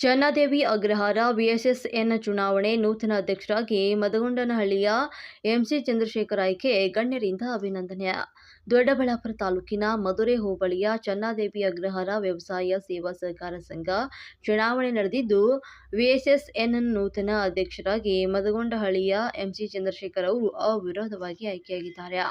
ಚನ್ನಾದೇವಿ Agrahara VSSN ಚುನಾವಣೆ, ನೂತನ ಅಧ್ಯಕ್ಷರಾಗಿ ಮದಗೊಂಡನಹಳ್ಳಿಯ ಎಂಸಿ ಚಂದ್ರಶೇಖರ್ ಆಯ್ಕೆ, ಗಣ್ಯರಿಂದ ಅಭಿನಂದನೆ. ದೊಡ್ಡಬಳ್ಳಾಪುರ ತಾಲೂಕಿನ ಮಧುರೆ ಹೋಬಳಿಯ ಚನ್ನಾದೇವಿ ಅಗ್ರಹಾರ ವ್ಯವಸಾಯ ಸೇವಾ ಸಹಕಾರ ಸಂಘ ಚುನಾವಣೆ ನಡೆದಿದ್ದು ವಿಎಸ್ಎಸ್ಎನ್ ನೂತನ ಅಧ್ಯಕ್ಷರಾಗಿ ಮದಗೊಂಡಹಳ್ಳಿಯ ಎಂಸಿ ಚಂದ್ರಶೇಖರ್ ಅವರು ಅವಿರೋಧವಾಗಿ ಆಯ್ಕೆಯಾಗಿದ್ದಾರೆ.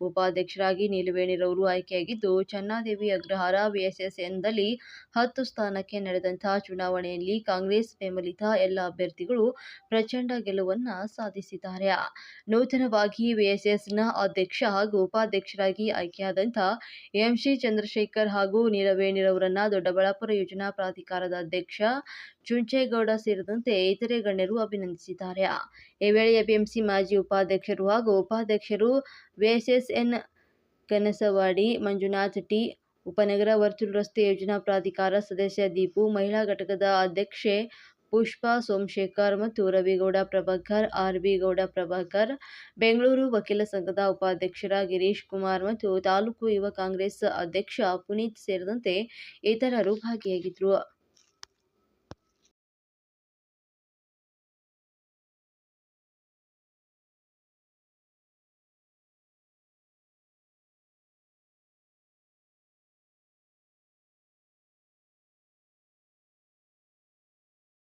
ಉಪಾಧ್ಯಕ್ಷರಾಗಿ ನೀಲವೇಣಿರವರು ಆಯ್ಕೆಯಾಗಿದ್ದು, ಚನ್ನಾದೇವಿ ಅಗ್ರಹಾರ ವಿಎಸ್ಎಸ್ಎನ್ದಲ್ಲಿ ಹತ್ತು ಸ್ಥಾನಕ್ಕೆ ನಡೆದಂತಹ ಚುನಾವಣೆಯಲ್ಲಿ ಕಾಂಗ್ರೆಸ್ ಬೆಂಬಲಿತ ಎಲ್ಲ ಅಭ್ಯರ್ಥಿಗಳು ಪ್ರಚಂಡ ಗೆಲುವನ್ನ ಸಾಧಿಸಿದ್ದಾರೆ. ನೂತನವಾಗಿ ವಿಎಸ್ಎಸ್ನ ಅಧ್ಯಕ್ಷ ಹಾಗೂ ಉಪಾಧ್ಯಕ್ಷರಾಗಿ ಆಯ್ಕೆಯಾದಂಥ ಎಂಸಿ ಚಂದ್ರಶೇಖರ್ ಹಾಗೂ ನೀಲವೇಣಿರವರನ್ನ ದೊಡ್ಡಬಳ್ಳಾಪುರ ಯೋಜನಾ ಪ್ರಾಧಿಕಾರದ ಅಧ್ಯಕ್ಷ ಚುಂಚೇಗೌಡ ಸೇರಿದಂತೆ ಇತರೆ ಗಣ್ಯರು ಅಭಿನಂದಿಸಿದ್ದಾರೆ. ಈ ವೇಳೆ ಎಪಿಎಂಸಿ ಮಾಜಿ ಉಪಾಧ್ಯಕ್ಷರು ಹಾಗೂ ಉಪಾಧ್ಯಕ್ಷರು ವಿಎಸ್ಎಸ್ಎನ್ ಕನಸವಾಡಿ ಮಂಜುನಾಥ್, ಟಿ. ಉಪನಗರ ವರ್ತುಲ ರಸ್ತೆ ಯೋಜನಾ ಪ್ರಾಧಿಕಾರ ಸದಸ್ಯ ದೀಪು, ಮಹಿಳಾ ಘಟಕದ ಅಧ್ಯಕ್ಷೆ ಪುಷ್ಪಾ ಸೋಮಶೇಖರ್ ಮತ್ತು ರವಿಗೌಡ ಪ್ರಭಾಕರ್ ಆರ್ವಿ ಗೌಡ ಪ್ರಭಾಕರ್, ಬೆಂಗಳೂರು ವಕೀಲ ಸಂಘದ ಉಪಾಧ್ಯಕ್ಷರ ಗಿರೀಶ್ ಕುಮಾರ್ ಮತ್ತು ತಾಲೂಕು ಯುವ ಕಾಂಗ್ರೆಸ್ ಅಧ್ಯಕ್ಷ ಪುನೀತ್ ಸೇರಿದಂತೆ ಇತರರು ಭಾಗಿಯಾಗಿದ್ದರು.